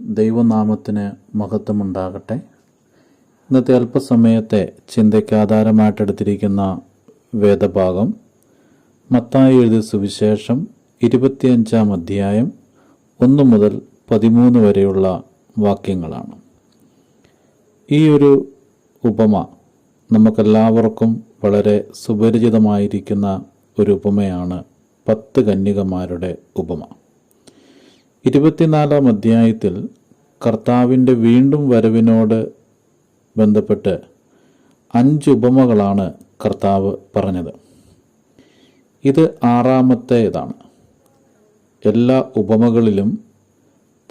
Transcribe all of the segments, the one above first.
ദൈവനാമത്തിന് മഹത്വമുണ്ടാകട്ടെ. ഇന്നത്തെ അല്പസമയത്തെ ചിന്തയ്ക്ക് ആധാരമായിട്ടെടുത്തിരിക്കുന്ന വേദഭാഗം മത്തായി എഴുതിയ സുവിശേഷം ഇരുപത്തിയഞ്ചാം അധ്യായം ഒന്ന് മുതൽ പതിമൂന്ന് വരെയുള്ള വാക്യങ്ങളാണ്. ഈ ഒരു ഉപമ നമുക്കെല്ലാവർക്കും വളരെ സുപരിചിതമായിരിക്കുന്ന ഒരു ഉപമയാണ് പത്ത് കന്യകമാരുടെ ഉപമ. ഇരുപത്തിനാലാം അധ്യായത്തിൽ കർത്താവിന്റെ വീണ്ടും വരവിനോട് ബന്ധപ്പെട്ട് അഞ്ച് ഉപമകളാണ് കർത്താവ് പറഞ്ഞത്. ഇത് ആറാമത്തേതാണ്. എല്ലാ ഉപമകളിലും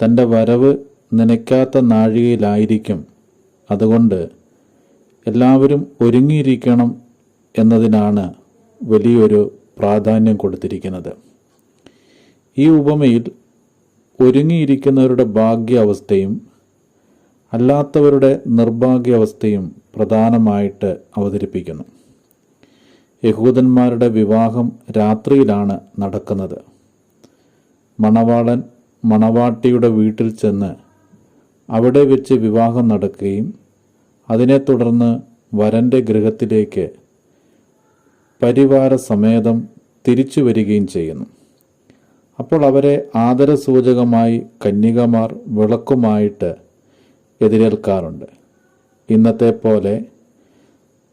തന്റെ വരവ് നനയ്ക്കാത്ത നാഴികയിലായിരിക്കും. അതുകൊണ്ട് എല്ലാവരും ഒരുങ്ങിയിരിക്കണം എന്നതിനാണ് വലിയൊരു പ്രാധാന്യം കൊടുത്തിരിക്കുന്നത്. ഈ ഉപമയിൽ ഒരുങ്ങിയിരിക്കുന്നവരുടെ ഭാഗ്യാവസ്ഥയും അല്ലാത്തവരുടെ നിർഭാഗ്യാവസ്ഥയും പ്രധാനമായിട്ട് അവതരിപ്പിക്കുന്നു. യഹൂദന്മാരുടെ വിവാഹം രാത്രിയിലാണ് നടക്കുന്നത്. മണവാളൻ മണവാട്ടിയുടെ വീട്ടിൽ ചെന്ന് അവിടെ വെച്ച് വിവാഹം നടക്കുകയും അതിനെ തുടർന്ന് വരന്റെ ഗൃഹത്തിലേക്ക് പരിവാര സമേതം തിരിച്ചു വരികയും ചെയ്യുന്നു. അപ്പോൾ അവരെ ആദരസൂചകമായി കന്യകമാർ വിളക്കുമായിട്ട് എതിരേൽക്കാറുണ്ട്. ഇന്നത്തെ പോലെ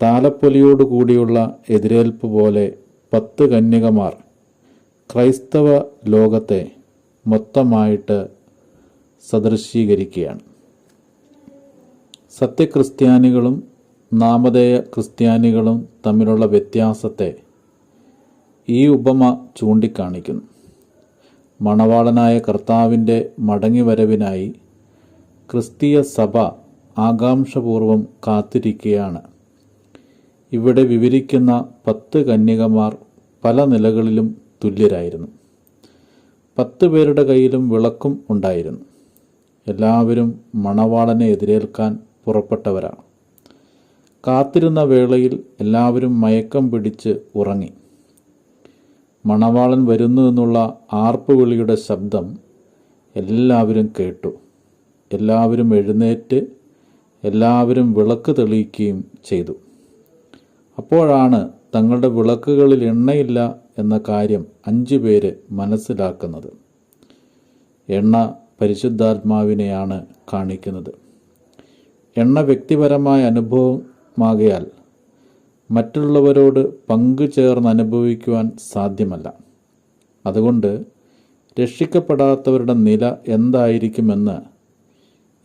താലപ്പൊലിയോടുകൂടിയുള്ള എതിരേൽപ്പ് പോലെ പത്ത് കന്യകമാർ ക്രൈസ്തവ ലോകത്തെ മൊത്തമായിട്ട് സദൃശീകരിക്കുകയാണ്. സത്യക്രിസ്ത്യാനികളും നാമധേയ ക്രിസ്ത്യാനികളും തമ്മിലുള്ള വ്യത്യാസത്തെ ഈ ഉപമ ചൂണ്ടിക്കാണിക്കുന്നു. മണവാളനായ കർത്താവിന്റെ മടങ്ങിവരവിനായി ക്രിസ്തീയ സഭ ആകാംക്ഷപൂർവം കാത്തിരിക്കുകയാണ് ഇവിടെ വിവരിക്കുന്ന പത്ത് കന്യകമാർ പല നിലകളിലും തുല്യരായിരുന്നു. പത്ത് പേരുടെ കയ്യിലും വിളക്കും ഉണ്ടായിരുന്നു. എല്ലാവരും മണവാളനെ എതിരേൽക്കാൻ പുറപ്പെട്ടവരാണ്. കാത്തിരുന്ന വേളയിൽ എല്ലാവരും മയക്കം പിടിച്ച് ഉറങ്ങി. മണവാളൻ വരുന്നു എന്നുള്ള ആർപ്പുവിളിയുടെ ശബ്ദം എല്ലാവരും കേട്ടു. എല്ലാവരും എഴുന്നേറ്റ് എല്ലാവരും വിളക്ക് തെളിയിക്കുകയും ചെയ്തു. അപ്പോഴാണ് തങ്ങളുടെ വിളക്കുകളിൽ എണ്ണയില്ല എന്ന കാര്യം അഞ്ചു പേര് മനസ്സിലാക്കുന്നത്. എണ്ണ പരിശുദ്ധാത്മാവിനെയാണ് കാണിക്കുന്നത്. എണ്ണ വ്യക്തിപരമായ അനുഭവമാകയാൽ മറ്റുള്ളവരോട് പങ്കുചേർന്ന് അനുഭവിക്കുവാൻ സാധ്യമല്ല. അതുകൊണ്ട് രക്ഷിക്കപ്പെടാത്തവരുടെ നില എന്തായിരിക്കുമെന്ന്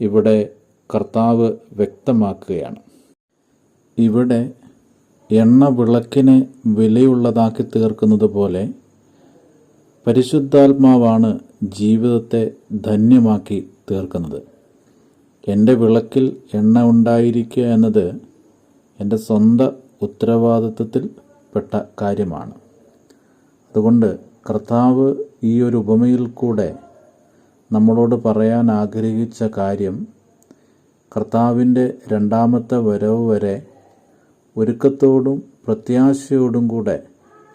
ഇവിടെ കർത്താവ് വ്യക്തമാക്കുകയാണ്. ഇവിടെ എണ്ണ വിളക്കിനെ വിലയുള്ളതാക്കി തീർക്കുന്നത് പോലെ പരിശുദ്ധാത്മാവാണ് ജീവിതത്തെ ധന്യമാക്കി തീർക്കുന്നത്. എന്റെ വിളക്കിൽ എണ്ണ ഉണ്ടായിരിക്കുക എന്നത് എന്റെ സ്വന്തം ഉത്തരവാദിത്വത്തിൽ പെട്ട കാര്യമാണ്. അതുകൊണ്ട് കർത്താവ് ഈ ഒരു ഉപമയിൽ കൂടെ നമ്മളോട് പറയാൻ ആഗ്രഹിച്ച കാര്യം കർത്താവിന്റെ രണ്ടാമത്തെ വരവ് വരെ ഒരുക്കത്തോടും പ്രത്യാശയോടും കൂടെ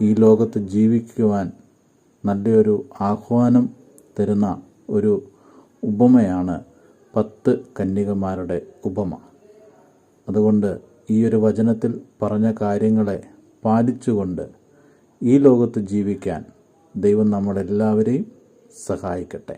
ഈ ലോകത്ത് ജീവിക്കുവാൻ നല്ലൊരു ആഹ്വാനം തരുന്ന ഒരു ഉപമയാണ് പത്ത് കന്യകമാരുടെ ഉപമ. അതുകൊണ്ട് ഈ ഒരു വചനത്തിൽ പറഞ്ഞ കാര്യങ്ങളെ പാലിച്ചുകൊണ്ട് ഈ ലോകത്ത് ജീവിക്കാൻ ദൈവം നമ്മളെല്ലാവരെയും സഹായിക്കട്ടെ.